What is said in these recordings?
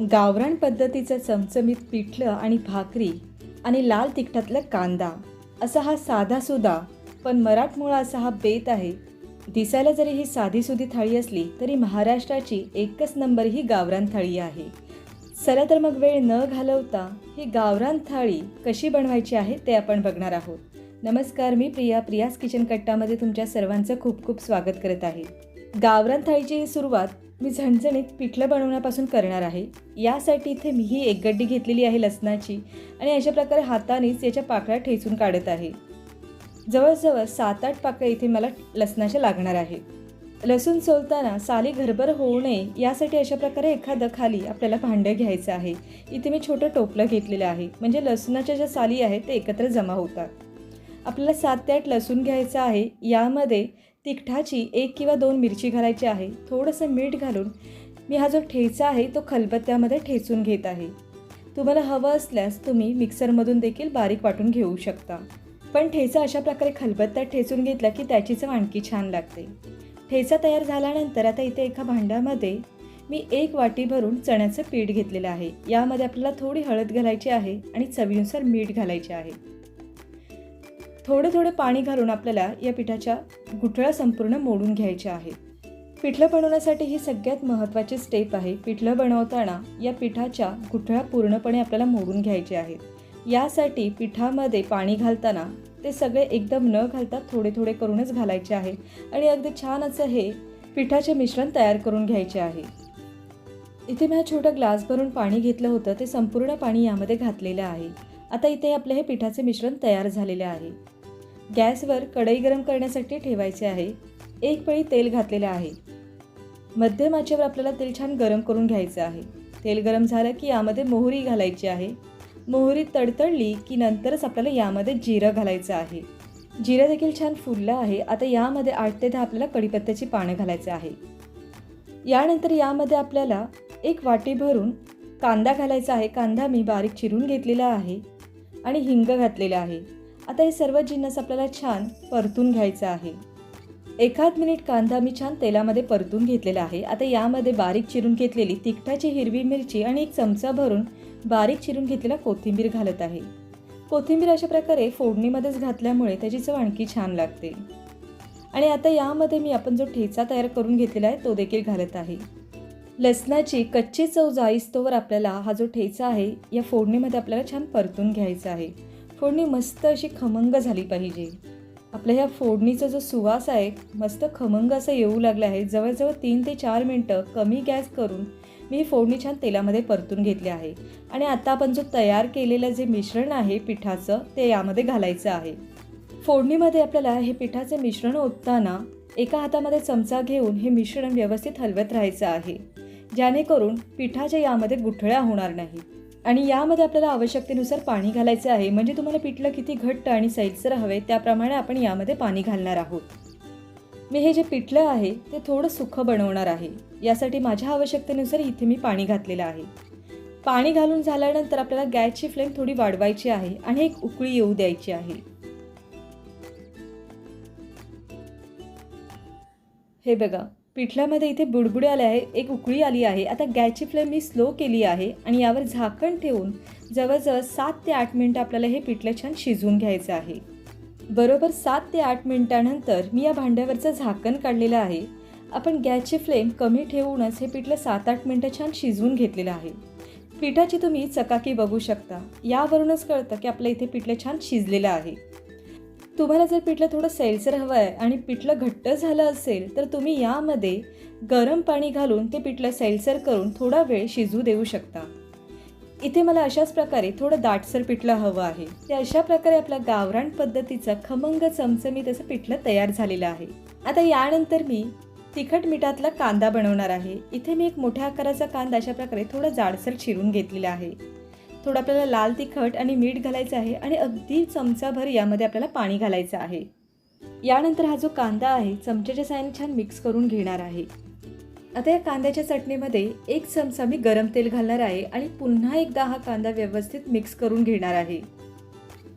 गावरान पद्धतीचं चमचमीत पिठलं आणि भाकरी आणि लाल तिखटातला कांदा. असा हा साधासुदा पण मराठमोळा असा हा बेत आहे. दिसायला जरी ही साधीसुधी थाळी असली तरी महाराष्ट्राची एकच नंबर ही गावरान थाळी आहे. चला तर मग वेळ न घालवता ही गावरान थाळी कशी बनवायची आहे ते आपण बघणार आहोत. नमस्कार मी प्रिया प्रियास किचन कट्टामध्ये तुमच्या सर्वांचं खूप खूप स्वागत करत आहे. गावरान थाळीची ही सुरुवात मी झणझणीत पिठलं बनवण्यापासून करणार आहे. यासाठी इथे मी ही एक गड्डी घेतलेली आहे लसणाची आणि अशा प्रकारे हातानेच याच्या पाकळ्या ठेचून काढत आहे. जवळजवळ सात आठ पाकळ्या इथे मला लसणाच्या लागणार आहे लसूण सोलताना साली घरभर होऊ नये यासाठी अशा प्रकारे एखादं खाली आपल्याला भांडं घ्यायचं आहे. इथे मी छोटं टोपलं घेतलेलं आहे. म्हणजे लसणाच्या ज्या साली आहेत ते एकत्र जमा होतात. आपल्याला सात ते आठ लसूण घ्यायचं आहे. यामध्ये तिखटाची एक किंवा दोन मिरची घालायची आहे. थोडंसं मीठ घालून मी हा जो ठेचा आहे तो खलबत्त्यामध्ये ठेचून घेत आहे. तुम्हाला हवं असल्यास तुम्ही मिक्सरमधून देखील बारीक वाटून घेऊ शकता. पण ठेचा अशा प्रकारे खलबत्त्यात ठेचून घेतला की त्याची चव आणखी छान लागते. ठेचा तयार झाल्यानंतर आता इथे एका भांड्यामध्ये मी एक वाटी भरून चण्याचं पीठ घेतलेलं आहे. यामध्ये आपल्याला थोडी हळद घालायची आहे आणि चवीनुसार मीठ घालायचे आहे. थोडे थोडे पाणी घालून आपल्याला या पिठाच्या गुठळ्या संपूर्ण मोडून घ्यायच्या आहेत. पिठलं बनवण्यासाठी ही सगळ्यात महत्त्वाची स्टेप आहे. पिठलं बनवताना या पिठाच्या गुठळ्या पूर्णपणे आपल्याला मोडून घ्यायचे आहेत. यासाठी पिठामध्ये पाणी घालताना ते सगळे एकदम न घालता थोडे थोडे करूनच घालायचे आहे आणि अगदी छान असं हे पिठाचे मिश्रण तयार करून घ्यायचे आहे. इथे मी हा छोटा ग्लास भरून पाणी घेतलं होतं. ते संपूर्ण पाणी यामध्ये घातलेलं आहे. आता इथे आपले हे पिठाचे मिश्रण तयार झालेले आहे. गॅसवर कढई गरम करण्यासाठी ठेवायचे आहे. एक पळी तेल घातलेलं आहे. मध्यम आचेवर आपल्याला तेल छान गरम करून घ्यायचं आहे. तेल गरम झालं की यामध्ये मोहरी घालायची आहे. मोहरी तडतडली की नंतरच आपल्याला यामध्ये जिरं घालायचं आहे. जिरं देखील छान फुललं आहे. आता यामध्ये आठ ते दहा आपल्याला कढीपत्त्याची पानं घालायचं आहे. यानंतर यामध्ये आपल्याला एक वाटी भरून कांदा घालायचा आहे. कांदा मी बारीक चिरून घेतलेला आहे आणि हिंग घातलेला आहे. आता हे सर्व जिन्नस आपल्याला छान परतून घ्यायचं आहे. एखाद मिनिट कांदा मी छान तेलामध्ये परतून घेतलेला आहे. आता यामध्ये बारीक चिरून घेतलेली तिखटाची हिरवी मिरची आणि एक चमचा भरून बारीक चिरून घेतलेला कोथिंबीर घालत आहे. कोथिंबीर अशा प्रकारे फोडणीमध्येच घातल्यामुळे त्याची चव आणखी छान लागते. आणि आता यामध्ये मी आपण जो ठेचा तयार करून घेतलेला आहे तो देखील घालत आहे. लसणाची कच्ची चव जाईस्तोवर आपल्याला हा जो ठेचा आहे या फोडणीमध्ये आपल्याला छान परतून घ्यायचा आहे. फोडणी मस्त अशी खमंग झाली पाहिजे. आपल्या ह्या फोडणीचा जो सुवास आहे मस्त खमंग असं येऊ लागलं आहे. जवळजवळ तीन ते चार मिनटं कमी गॅस करून मी ही फोडणी छान तेलामध्ये परतून घेतली आहे. आणि आता आपण जो तयार केलेलं जे मिश्रण आहे पिठाचं ते यामध्ये घालायचं आहे. फोडणीमध्ये आपल्याला हे पिठाचे मिश्रण ओतताना एका हातामध्ये चमचा घेऊन हे मिश्रण व्यवस्थित हलवत राहायचं आहे. जेणेकरून पिठाच्या यामध्ये गुठळ्या होणार नाहीत आणि यामध्ये आपल्याला आवश्यकतेनुसार पाणी घालायचं आहे. म्हणजे तुम्हाला पिठलं किती घट्ट आणि सैलसर हवे त्याप्रमाणे आपण यामध्ये पाणी घालणार आहोत. मी हे जे पिठलं आहे ते थोडं सुखं बनवणार आहे. यासाठी माझ्या आवश्यकतेनुसार इथे मी पाणी घातलेलं आहे. पाणी घालून झाल्यानंतर आपल्याला गॅसची फ्लेम थोडी वाढवायची आहे आणि एक उकळी येऊ द्यायची आहे. हे बघा पिठल्यामध्ये इथे बुडबुडे आले आहे एक उकळी आली आहे. आता गॅसची फ्लेम मी स्लो केली आहे आणि यावर झाकण ठेवून जवळजवळ सात ते आठ मिनटं आपल्याला हे पिठलं छान शिजवून घ्यायचं आहे. बरोबर सात ते आठ मिनटानंतर मी या भांड्यावरचं झाकण काढलेलं आहे. आपण गॅसची फ्लेम कमी ठेवूनच हे पिठलं सात आठ मिनटं छान शिजवून घेतलेलं आहे. पिठाची तुम्ही चकाकी बघू शकता. यावरूनच कळतं की आपलं इथे पिठलं छान शिजलेलं आहे. तुम्हाला जर पिठलं थोडं सैलसर हवं आहे आणि पिठलं घट्ट झालं असेल तर तुम्ही यामध्ये गरम पाणी घालून ते पिठलं सैलसर करून थोडा वेळ शिजू देऊ शकता. इथे मला अशाच प्रकारे थोडं दाटसर पिठलं हवं आहे. ते अशा प्रकारे आपल्या गावरान पद्धतीचं खमंग चमचमीत असं पिठलं तयार झालेलं आहे. आता यानंतर मी तिखट मिठातला कांदा बनवणार आहे. इथे मी एक मोठ्या आकाराचा कांदा अशा प्रकारे थोडा जाडसर चिरून घेतलेला आहे. थोडं आपल्याला लाल तिखट आणि मीठ घालायचं आहे आणि अगदी चमचाभर यामध्ये आपल्याला पाणी घालायचं आहे. यानंतर हा जो कांदा आहे चमच्याच्या सायन छान मिक्स करून घेणार आहे. आता या कांद्याच्या चटणीमध्ये एक चमचा मी गरम तेल घालणार आहे आणि पुन्हा एकदा हा कांदा व्यवस्थित मिक्स करून घेणार आहे.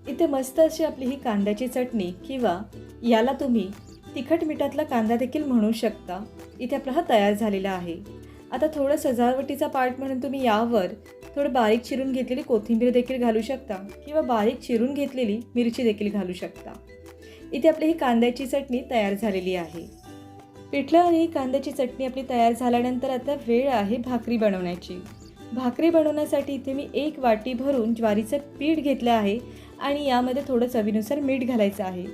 इथे मस्त अशी आपली ही कांद्याची चटणी किंवा याला तुम्ही तिखट मिठातला कांदा देखील म्हणू शकता. इथे आपला हा तयार झालेला आहे. आता थोडं सजावटीचा पार्ट म्हणून तुम्ही यावर थोडं बारीक चिरून घेतलेली कोथिंबीर देखील घालू शकता किंवा बारीक चिरून घेतलेली मिरची देखील घालू शकता. इथे आपली ही कांद्याची चटणी तयार झालेली आहे. पिठलं आणि कांद्याची चटणी आपली तयार झाल्यानंतर आता वेळ आहे भाकरी बनवण्याची. भाकरी बनवण्यासाठी इथे मी एक वाटी भरून ज्वारीचं पीठ घेतलं आहे आणि यामध्ये थोडं चवीनुसार मीठ घालायचं आहे.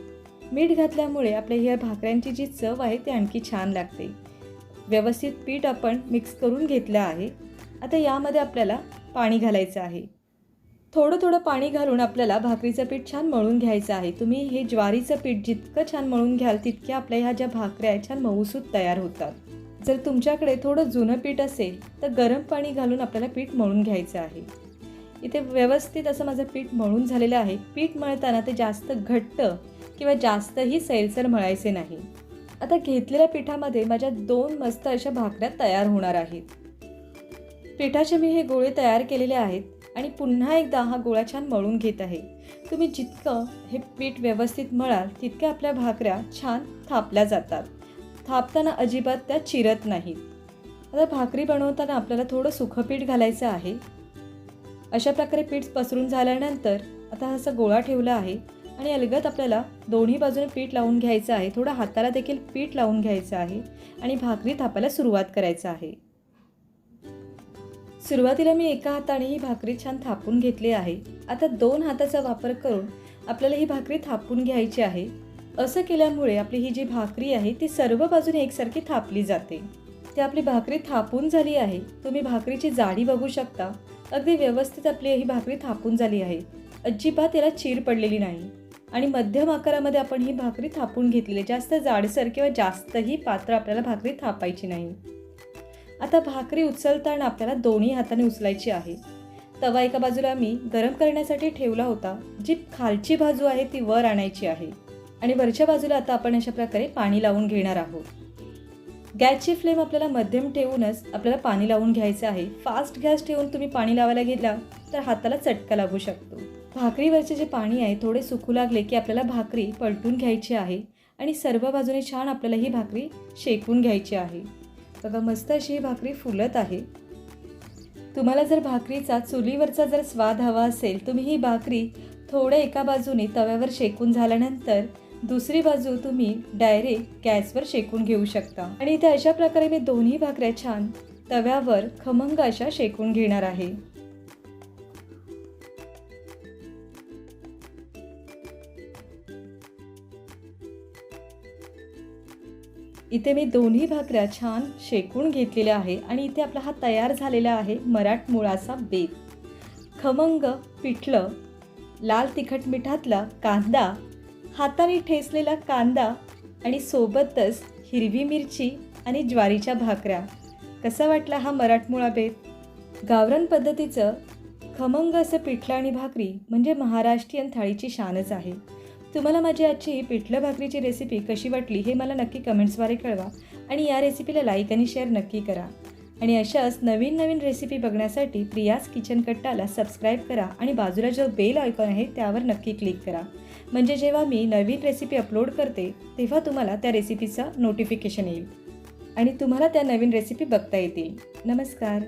मीठ घातल्यामुळे आपल्या ह्या भाकऱ्यांची जी चव आहे ती आणखी छान लागते. व्यवस्थित पीठ आपण मिक्स करून घेतलं आहे. आता यामध्ये आपल्याला पाणी घालायचं आहे. थोडं थोडं पाणी घालून आपल्याला भाकरीचं पीठ छान मळून घ्यायचं आहे. तुम्ही हे ज्वारीचं पीठ जितकं छान मळून घ्याल तितक्या आपल्या ह्या ज्या भाकऱ्या आहेत छान मऊसूत तयार होतात. जर तुमच्याकडे थोडं जुनं पीठ असेल तर गरम पाणी घालून आपल्याला पीठ मळून घ्यायचं आहे. इथे व्यवस्थित असं माझं पीठ मळून झालेलं आहे. पीठ मळताना ते जास्त घट्ट किंवा जास्तही सैलसर मळायचे नाही. आता घेतलेल्या पिठामध्ये माझ्या दोन मस्त अशा भाकऱ्या तयार होणार आहेत. पिठाचे मी हे गोळे तयार केलेले आहेत आणि पुन्हा एकदा हा गोळा छान मळून घेत आहे. तुम्ही जितकं हे पीठ व्यवस्थित मळाल तितक्या आपल्या भाकऱ्या छान थापल्या जातात. थापताना अजिबात त्या चिरत नाहीत. आता भाकरी बनवताना आपल्याला थोडं सुखं पीठ घालायचं आहे. अशा प्रकारे पीठ पसरून झाल्यानंतर आता असा गोळा ठेवला आहे. आणि अलगद आपल्याला दोन्ही बाजूने पीठ लावून घ्यायचं आहे थोडं हाताला देखील पीठ लावून घ्यायचं आहे आणि भाकरी थापायला सुरुवात करायचं आहे. सुरुवातीला मी एका हाताने ही भाकरी छान थापून घेतली आहे. आता दोन हाताचा वापर करून आपल्याला ही भाकरी थापून घ्यायची आहे. असं केल्यामुळे आपली ही जी भाकरी आहे ती सर्व बाजूने एकसारखी थापली जाते. ती आपली भाकरी थापून झाली आहे. तुम्ही भाकरीची जाडी बघू शकता. अगदी व्यवस्थित आपली ही भाकरी थापून झाली आहे. अजिबात याला चीर पडलेली नाही. आणि मध्यम आकारामध्ये आपण ही भाकरी थापून घेतलेली आहे. जास्त जाडसर किंवा जास्तही पात्र आपल्याला भाकरी थापायची नाही. आता भाकरी उचलताना आपल्याला दोन्ही हाताने उचलायची आहे. तवा एका बाजूला मी गरम करण्यासाठी ठेवला होता. जी खालची बाजू आहे ती वर आणायची आहे. आणि वरच्या बाजूला आता आपण अशा प्रकारे पाणी लावून घेणार आहोत. गॅसची फ्लेम आपल्याला मध्यम ठेवूनच आपल्याला पाणी लावून घ्यायचं आहे. फास्ट गॅस ठेवून तुम्ही पाणी लावायला घेतला तर हाताला चटका लागू शकतो. भाकरीवरचे जे पाणी आहे थोडे सुकू लागले की आपल्याला भाकरी पलटून घ्यायची आहे आणि सर्व बाजूने छान आपल्याला ही भाकरी शेकून घ्यायची आहे. बघा मस्त अशी ही भाकरी फुलत आहे. तुम्हाला जर भाकरीचा चुलीवरचा जर स्वाद हवा असेल तुम्ही ही भाकरी थोडं एका बाजूने तव्यावर शेकून झाल्यानंतर दुसरी बाजू तुम्ही डायरेक्ट गॅसवर शेकून घेऊ शकता. आणि इथे अशा प्रकारे मी दोन्ही भाकऱ्या छान तव्यावर खमंग अशा शेकून घेणार आहे. इथे मी दोन्ही भाकऱ्या छान शेकून घेतलेल्या आहे आणि इथे आपला हा तयार झालेला आहे मराठमोळाचा बेत. खमंग पिठलं लाल तिखट मिठातला कांदा हाताने ठेचलेला कांदा आणि सोबतच हिरवी मिरची आणि ज्वारीच्या भाकऱ्या. कसा वाटला हा मराठमोळा बेत? गावरण पद्धतीचं खमंग असं पिठलं आणि भाकरी म्हणजे महाराष्ट्रीयन थाळीची शानच आहे. तुम्हाला माझी आजची ही पिठलं भाकरीची रेसिपी कशी वाटली हे मला नक्की कमेंट्सद्वारे कळवा. आणि या रेसिपीला लाईक आणि शेअर नक्की करा. आणि अशाच नवीन नवीन रेसिपी बघण्यासाठी प्रियाज किचन कट्टाला सबस्क्राईब करा आणि बाजूला जो बेल आयकॉन आहे त्यावर नक्की क्लिक करा. म्हणजे जेव्हा मी नवीन रेसिपी अपलोड करते तेव्हा तुम्हाला त्या रेसिपीचं नोटिफिकेशन येईल. आणि तुम्हाला त्या नवीन रेसिपी बघता येतील. नमस्कार.